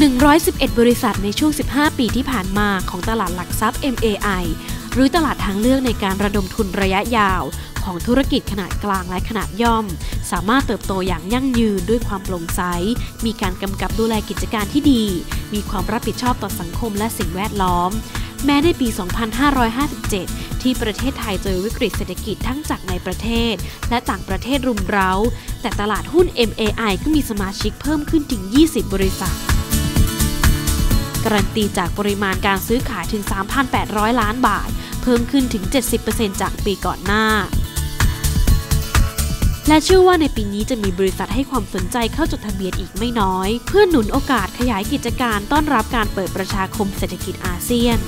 111 บริษัทในช่วง 15 ปีที่ผ่านมาของตลาดหลักทรัพย์ MAI หรือตลาดทางเลือกในการระดมทุนระยะยาว ของธุรกิจขนาดกลางและขนาดย่อม สามารถเติบโตอย่างยั่งยืนด้วยความโปร่งใส มีการกำกับดูแลกิจการที่ดี มีความรับผิดชอบต่อสังคมและสิ่งแวดล้อม แม้ในปี 2557 ที่ประเทศไทยเจอวิกฤตเศรษฐกิจทั้งจากในประเทศ และต่างประเทศรุมเร้า แต่ตลาดหุ้น MAI ก็มีสมาชิกเพิ่มขึ้นถึง 20 บริษัท การันตีจากปริมาณการซื้อขายถึง 3,800 ล้านบาท เพิ่มขึ้นถึง 70%จากปีก่อนหน้า และเชื่อว่าในปีนี้จะมีบริษัทให้ความสนใจเข้าจดทะเบียนอีกไม่น้อย เพื่อหนุนโอกาสขยายกิจการต้อนรับการเปิดประชาคมเศรษฐกิจอาเซียน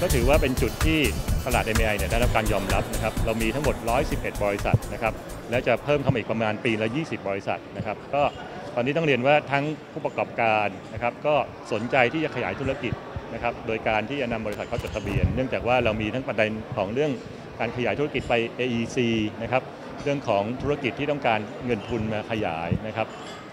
ก็ถือว่าเป็นจุดที่ ตลาด MAI เนี่ยได้รับการยอมรับนะครับ เรามีทั้งหมด 111 บริษัทนะครับ แล้วจะเพิ่มเข้ามาอีกประมาณปีละ 20 บริษัทนะครับ ก็ตอนนี้ต้องเรียนว่าทั้งผู้ประกอบการนะครับ ก็สนใจที่จะขยายธุรกิจนะครับ โดยการที่จะนำบริษัทเข้าจดทะเบียน เนื่องจากว่าเรามีทั้งประเด็นของเรื่องการขยายธุรกิจไป AEC นะครับ เรื่องของธุรกิจที่ต้องการเงินทุนมาขยายนะครับ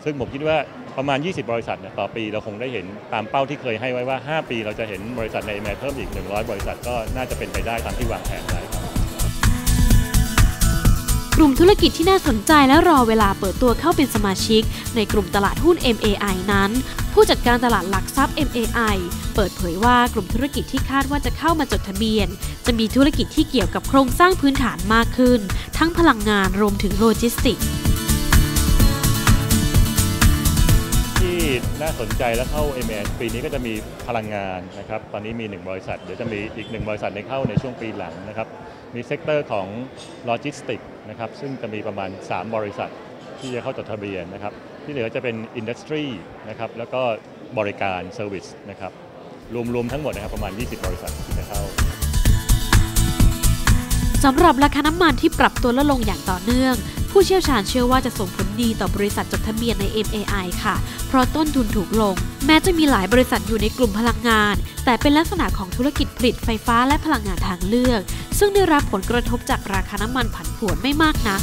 ซึ่งผมคิดว่าประมาณ 20 บริษัทเนี่ยต่อปีเราคงได้เห็นตามเป้าที่เคยให้ไว้ว่า 5 ปีเราจะเห็นบริษัทในแมเพิ่มอีก 100 บริษัทก็น่าจะเป็นไปได้ตามที่วางแผนไว้ครับกลุ่มธุรกิจที่น่าสนใจและรอเวลาเปิดตัวเข้าเป็นสมาชิก ในกลุ่มตลาดหุ้น MAI นั้น ผู้จัดการตลาดหลักทรัพย์ MAI เปิดเผยว่ากลุ่มธุรกิจที่คาดว่าจะเข้ามาจดทะเบียน จะมีธุรกิจที่เกี่ยวกับโครงสร้างพื้นฐานมากขึ้น ทั้งพลังงานรวมถึงโลจิสติกส์าสนใจและเข้า MAS ปีนี้ก็จะมีพลังงานนะครับ ตอนนี้มี 1 บริษัท เดี๋ยวจะมีอีก 1 บริษัทในเข้าในช่วงปีหลังนะครับ มีเซกเตอร์ของโลจิสติกนะครับ ซึ่งจะมีประมาณ 3 บริษัทที่จะเข้าจดทะเบียนนะครับ ที่เหลือจะเป็นอินดัสทรีนะครับ แล้วก็บริการเซอร์วิสนะครับ รวมๆทั้งหมดนะครับประมาณ 20 บริษัทที่จะเข้าสำหรับราคาน้ำมันที่ปรับตัวลดลงอย่างต่อเนื่อง ผู้เชี่ยวชาญเชื่อว่าจะส่งผลดีต่อบริษัทจดทะเบียนใน MAI ค่ะ เพราะต้นทุนถูกลง แม้จะมีหลายบริษัทอยู่ในกลุ่มพลังงาน แต่เป็นลักษณะของธุรกิจผลิตไฟฟ้าและพลังงานทางเลือก ซึ่งได้รับผลกระทบจากราคาน้ำมันผันผวนไม่มากนัก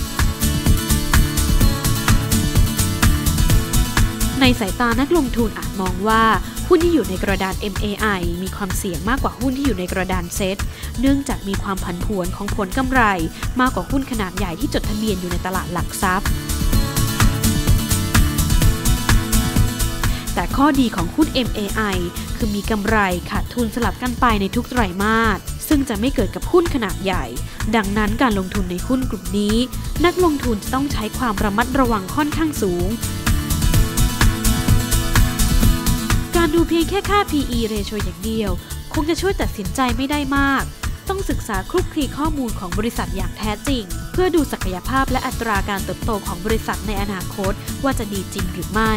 ในสายตานักลงทุนอาจมองว่า หุ้นที่อยู่ในกระดาน MAI มีความเสี่ยงมากกว่าหุ้นที่อยู่ในกระดานเซตเนื่องจากมีความผันผวนของผลกำไร มากกว่าหุ้นขนาดใหญ่ที่จดทะเบียนอยู่ในตลาดหลักทรัพย์แต่ข้อดีของหุ้น MAI คือมีกำไรขาดทุนสลับกันไปในทุกไตรมาส ซึ่งจะไม่เกิดกับหุ้นขนาดใหญ่ ดังนั้นการลงทุนในหุ้นกลุ่มนี้ นักลงทุนจะต้องใช้ความระมัดระวังค่อนข้างสูง เพียงแค่ค่า PE ratio อย่างเดียว คงจะช่วยตัดสินใจไม่ได้มาก ต้องศึกษาคลุกคลีข้อมูลของบริษัทอย่างแท้จริง เพื่อดูศักยภาพและอัตราการเติบโตของบริษัทในอนาคตว่าจะดีจริงหรือไม่